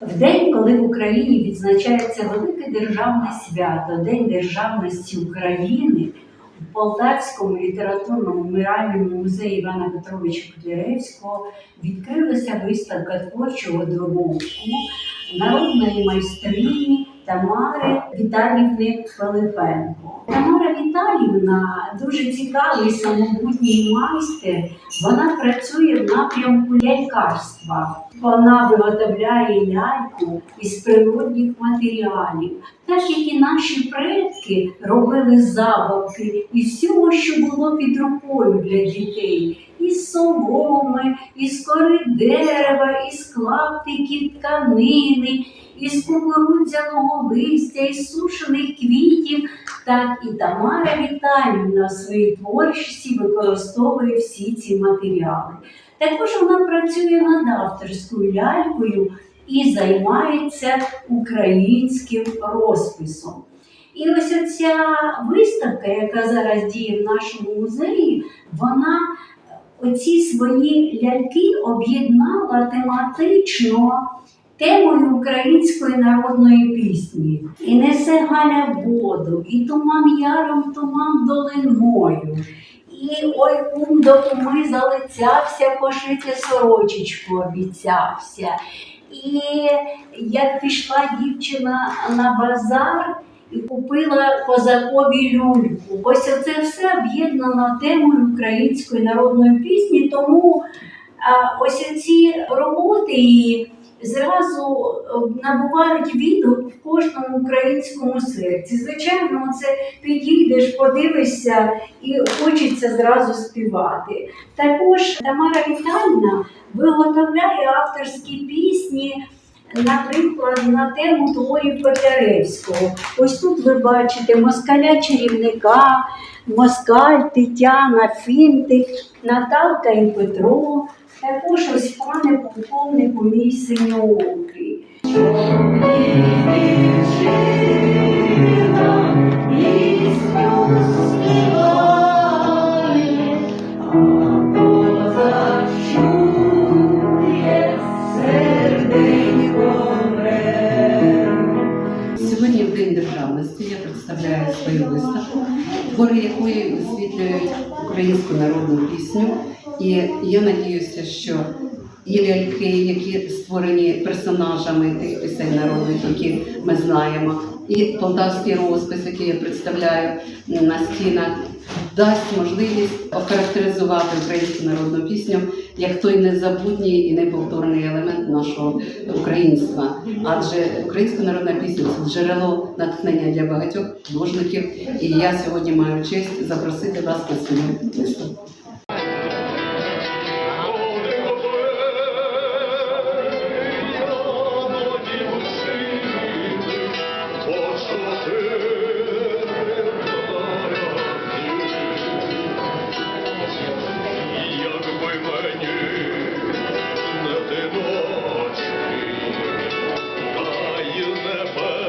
В день, коли в Україні відзначається велике державне свято, День Державності України, в Полтавському літературному меморіальному музеї Івана Петровича Кудрявського відкрилася виставка творчого доробку народної майстрині Тамари Віталівни Пилипенко. Тамара Віталівна дуже цікавий самобутній майстер. Вона працює в напрямку лялькарства. Вона виготовляє ляльку із природних матеріалів, так як і наші предки робили забавки із всього, що було під рукою для дітей. Із соломи, із кори дерева, із клаптиків тканини, із кукурудзяного листя, із сушених квітів. Так і Тамара Віталівна в своїй творчості використовує всі ці матеріали. Також вона працює над авторською лялькою і займається українським розписом. І ось оця виставка, яка зараз діє в нашому музеї, вона оці свої ляльки об'єднала тематично темою української народної пісні. І несе Галя воду, і туман яром, туман долиною. І ой, кум до залицявся, пошити сорочечку обіцявся. І як пішла дівчина на базар купила козакові люльку. Ось це все об'єднано темою української народної пісні. Тому ось ці роботи її зразу е, набувають відгук в кожному українському серці. Звичайно, це підійдеш, подивишся і хочеться зразу співати. Також Тамара Вітальна виготовляє авторські пісні. Наприклад, на тему творів Котляревського. Ось тут ви бачите москаля чарівника, москаль, Тетяна, Фінтик, Наталка і Петро. Також ось пане полковнику мій синьоокий. Сьогодні в День державності я представляю свою виставку, твори якої висвітлюють українську народну пісню. І я надіюся, що і ляльки, які створені персонажами тих пісень народних, які ми знаємо, і полтавський розпис, який я представляю на стінах, дасть можливість охарактеризувати українську народну пісню як той незабутній і неповторний елемент нашого українства. Адже українська народна пісня це джерело натхнення для багатьох художників. І я сьогодні маю честь запросити вас на свою виставку.